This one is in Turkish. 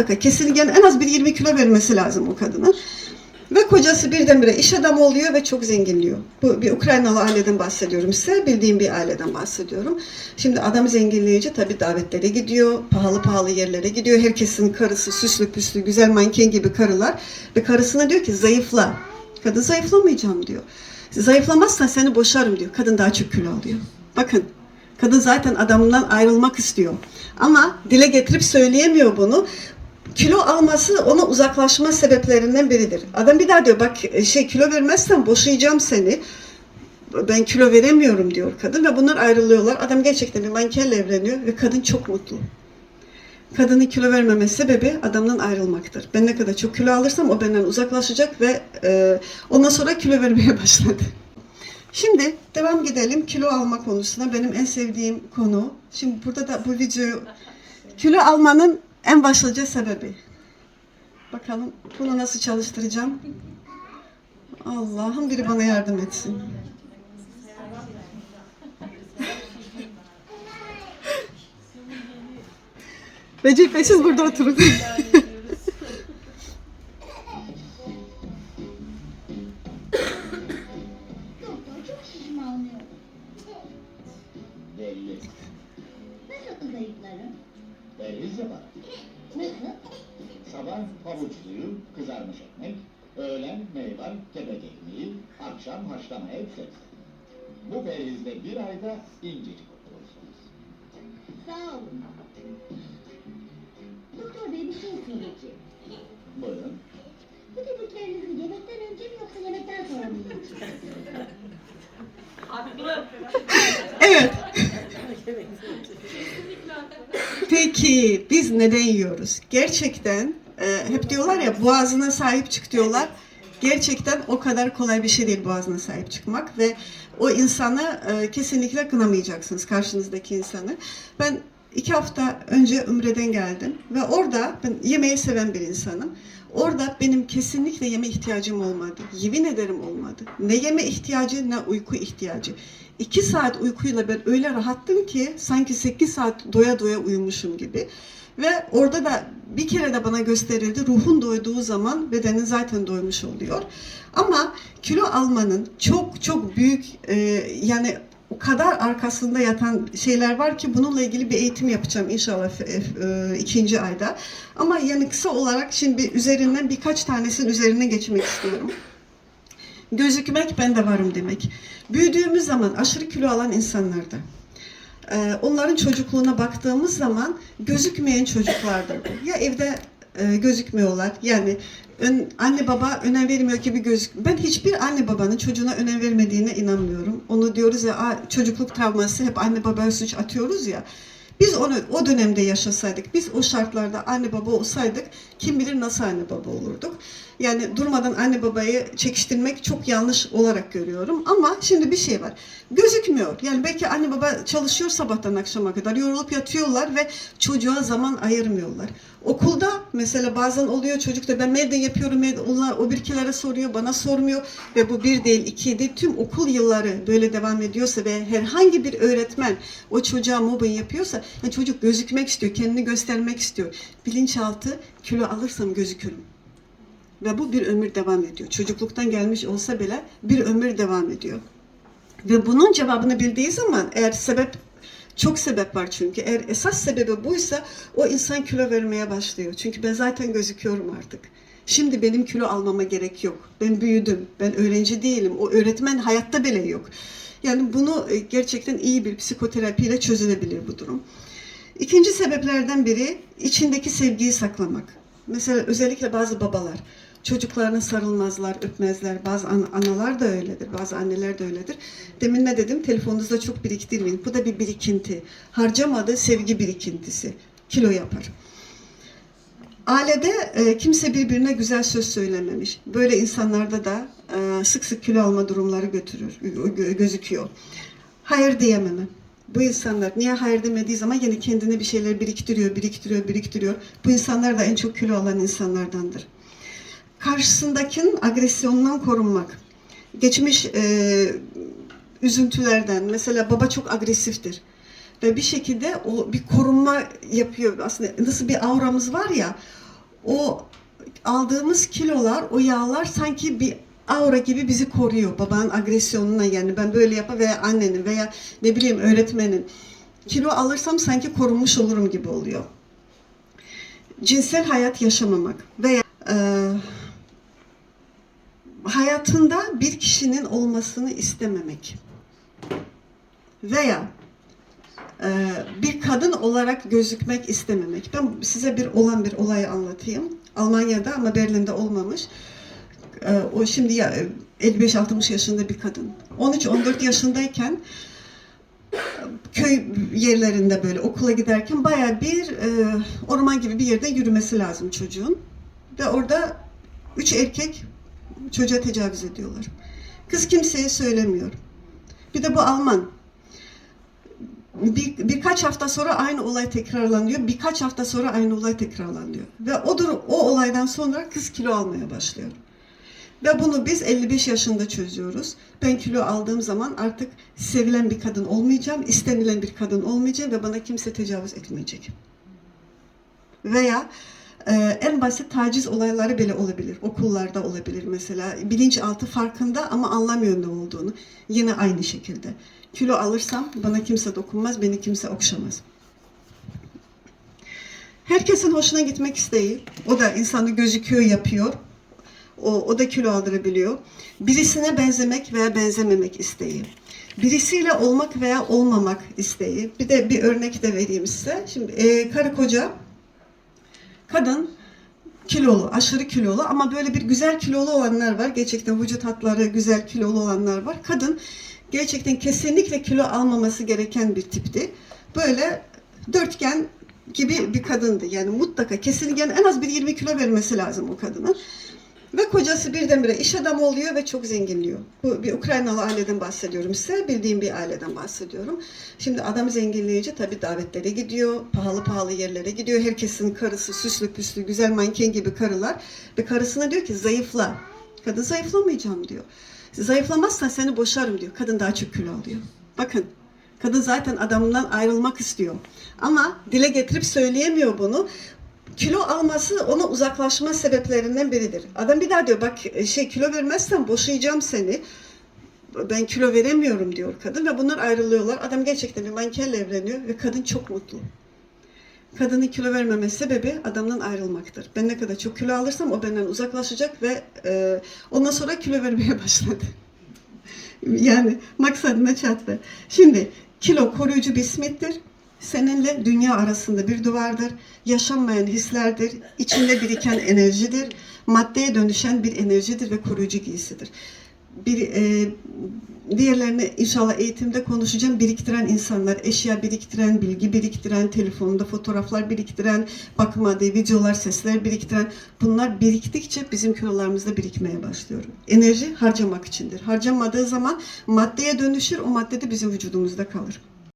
mutlaka kesinlikle en az bir 20 kilo vermesi lazım o kadının. Ve kocası birdenbire iş adamı oluyor ve çok zenginliyor. Bu bir Ukraynalı aileden bahsediyorum size. Bildiğim bir aileden bahsediyorum. Şimdi adam zenginleyince tabii davetlere gidiyor. Pahalı pahalı yerlere gidiyor. Herkesin karısı süslü püslü güzel manken gibi karılar. Ve karısına diyor ki zayıfla. Kadın zayıflamayacağım diyor. Zayıflamazsan seni boşarım diyor. Kadın daha çok kilo alıyor. Bakın kadın zaten adamından ayrılmak istiyor. Ama dile getirip söyleyemiyor bunu kilo alması ona uzaklaşma sebeplerinden biridir. Adam bir daha diyor bak şey kilo vermezsen boşayacağım seni. Ben kilo veremiyorum diyor kadın ve bunlar ayrılıyorlar. Adam gerçekten bir mankenle evleniyor ve kadın çok mutlu. Kadının kilo vermemesi sebebi adamdan ayrılmaktır. Ben ne kadar çok kilo alırsam o benden uzaklaşacak ve e, ondan sonra kilo vermeye başladı. Şimdi devam gidelim kilo alma konusuna. Benim en sevdiğim konu. Şimdi burada da bu videoyu kilo almanın en başlıca sebebi. Bakalım bunu nasıl çalıştıracağım. Allah'ım biri bana yardım etsin. Recep Bey siz burada oturun. kepek ekmeği, akşam haşlama et sebze. Bu perhizde bir ayda incecik oturursunuz. Sağ olun. Doktor bey bir şey söyleyeceğim. Buyurun. Bu dediklerinizi yemekten önce mi yoksa yemekten sonra mı? Evet. Peki biz neden yiyoruz? Gerçekten e, hep diyorlar ya boğazına sahip çık diyorlar. Gerçekten o kadar kolay bir şey değil boğazına sahip çıkmak ve o insanı e, kesinlikle kınamayacaksınız karşınızdaki insanı. Ben iki hafta önce Ümre'den geldim ve orada ben yemeği seven bir insanım. Orada benim kesinlikle yeme ihtiyacım olmadı. Yemin ederim olmadı. Ne yeme ihtiyacı ne uyku ihtiyacı. İki saat uykuyla ben öyle rahattım ki sanki sekiz saat doya doya uyumuşum gibi. Ve orada da bir kere de bana gösterildi ruhun doyduğu zaman bedenin zaten doymuş oluyor. Ama kilo almanın çok çok büyük e, yani o kadar arkasında yatan şeyler var ki bununla ilgili bir eğitim yapacağım inşallah e, e, ikinci ayda. Ama yani kısa olarak şimdi üzerinden birkaç tanesinin üzerine geçmek istiyorum. Gözükmek ben de varım demek. Büyüdüğümüz zaman aşırı kilo alan insanlarda e, onların çocukluğuna baktığımız zaman gözükmeyen çocuklardır. Ya evde e, gözükmüyorlar yani ön- anne baba önem vermiyor gibi gözük. Ben hiçbir anne babanın çocuğuna önem vermediğine inanmıyorum. Onu diyoruz ya "Aa, çocukluk travması hep anne babaya suç atıyoruz ya. Biz onu o dönemde yaşasaydık, biz o şartlarda anne baba olsaydık kim bilir nasıl anne baba olurduk. Yani durmadan anne babayı çekiştirmek çok yanlış olarak görüyorum. Ama şimdi bir şey var. Gözükmüyor. Yani belki anne baba çalışıyor sabahtan akşama kadar yorulup yatıyorlar ve çocuğa zaman ayırmıyorlar. Okulda mesela bazen oluyor çocuk da ben nerede yapıyorum, nerede? onlar o birikilere soruyor, bana sormuyor ve bu bir değil, iki değil. Tüm okul yılları böyle devam ediyorsa ve herhangi bir öğretmen o çocuğa mobbing yapıyorsa yani çocuk gözükmek istiyor, kendini göstermek istiyor. Bilinçaltı kilo alırsam gözükürüm. Ve bu bir ömür devam ediyor. Çocukluktan gelmiş olsa bile bir ömür devam ediyor. Ve bunun cevabını bildiği zaman eğer sebep çok sebep var çünkü. Eğer esas sebebi buysa o insan kilo vermeye başlıyor. Çünkü ben zaten gözüküyorum artık. Şimdi benim kilo almama gerek yok. Ben büyüdüm. Ben öğrenci değilim. O öğretmen hayatta bile yok. Yani bunu e, gerçekten iyi bir psikoterapiyle çözülebilir bu durum. İkinci sebeplerden biri içindeki sevgiyi saklamak. Mesela özellikle bazı babalar çocuklarına sarılmazlar, öpmezler. Bazı an- analar da öyledir, bazı anneler de öyledir. Demin ne dedim? Telefonunuzda çok biriktirmeyin. Bu da bir birikinti. Harcamadığı sevgi birikintisi. Kilo yapar. Ailede e, kimse birbirine güzel söz söylememiş. Böyle insanlarda da e, sık sık kilo alma durumları götürür, gö- gözüküyor. Hayır diyememe. Bu insanlar niye hayır demediği zaman yine kendine bir şeyler biriktiriyor, biriktiriyor, biriktiriyor. Bu insanlar da en çok kilo alan insanlardandır. Karşısındakinin agresyonundan korunmak. Geçmiş e, üzüntülerden, mesela baba çok agresiftir. Ve bir şekilde o bir korunma yapıyor. Aslında nasıl bir auramız var ya, o aldığımız kilolar, o yağlar sanki bir aura gibi bizi koruyor. Babanın agresyonuna yani ben böyle yapa veya annenin veya ne bileyim öğretmenin. Kilo alırsam sanki korunmuş olurum gibi oluyor. Cinsel hayat yaşamamak veya e, hayatında bir kişinin olmasını istememek veya bir kadın olarak gözükmek istememek. Ben size bir olan bir olayı anlatayım. Almanya'da ama Berlin'de olmamış. E, o şimdi ya, 55-60 yaşında bir kadın. 13-14 yaşındayken e, köy yerlerinde böyle okula giderken baya bir e, orman gibi bir yerde yürümesi lazım çocuğun. Ve orada üç erkek çocuğa tecavüz ediyorlar. Kız kimseye söylemiyor. Bir de bu Alman bir, birkaç hafta sonra aynı olay tekrarlanıyor. Birkaç hafta sonra aynı olay tekrarlanıyor. Ve o, durum, o olaydan sonra kız kilo almaya başlıyor. Ve bunu biz 55 yaşında çözüyoruz. Ben kilo aldığım zaman artık sevilen bir kadın olmayacağım, istenilen bir kadın olmayacağım ve bana kimse tecavüz etmeyecek. Veya e, en basit taciz olayları bile olabilir. Okullarda olabilir mesela. Bilinçaltı farkında ama anlamıyor ne olduğunu. Yine aynı şekilde. Kilo alırsam bana kimse dokunmaz, beni kimse okşamaz. Herkesin hoşuna gitmek isteği. O da insanı gözüküyor, yapıyor. O, o da kilo aldırabiliyor. Birisine benzemek veya benzememek isteği. Birisiyle olmak veya olmamak isteği. Bir de bir örnek de vereyim size. Şimdi e, karı koca kadın kilolu, aşırı kilolu ama böyle bir güzel kilolu olanlar var. Gerçekten vücut hatları güzel kilolu olanlar var. Kadın gerçekten kesinlikle kilo almaması gereken bir tipti. Böyle dörtgen gibi bir kadındı. Yani mutlaka kesinlikle en az bir 20 kilo vermesi lazım o kadının. Ve kocası birdenbire iş adamı oluyor ve çok zenginliyor. Bu bir Ukraynalı aileden bahsediyorum size. Bildiğim bir aileden bahsediyorum. Şimdi adam zenginleyince tabii davetlere gidiyor. Pahalı pahalı yerlere gidiyor. Herkesin karısı süslü püslü güzel manken gibi karılar. Ve karısına diyor ki zayıfla. Kadın zayıflamayacağım diyor. Zayıflamazsan seni boşarım diyor. Kadın daha çok kilo alıyor. Bakın kadın zaten adamından ayrılmak istiyor. Ama dile getirip söyleyemiyor bunu kilo alması ona uzaklaşma sebeplerinden biridir. Adam bir daha diyor bak şey kilo vermezsen boşayacağım seni. Ben kilo veremiyorum diyor kadın ve bunlar ayrılıyorlar. Adam gerçekten bir mankenle evleniyor ve kadın çok mutlu. Kadının kilo vermeme sebebi adamdan ayrılmaktır. Ben ne kadar çok kilo alırsam o benden uzaklaşacak ve e, ondan sonra kilo vermeye başladı. yani maksadına çattı. Şimdi kilo koruyucu bir simittir. Seninle dünya arasında bir duvardır. Yaşanmayan hislerdir. içinde biriken enerjidir. Maddeye dönüşen bir enerjidir ve koruyucu giysidir. Bir, e, diğerlerini inşallah eğitimde konuşacağım. Biriktiren insanlar, eşya biriktiren, bilgi biriktiren, telefonunda fotoğraflar biriktiren, bakmadığı videolar, sesler biriktiren bunlar biriktikçe bizim kilolarımızda birikmeye başlıyor. Enerji harcamak içindir. Harcamadığı zaman maddeye dönüşür, o madde de bizim vücudumuzda kalır.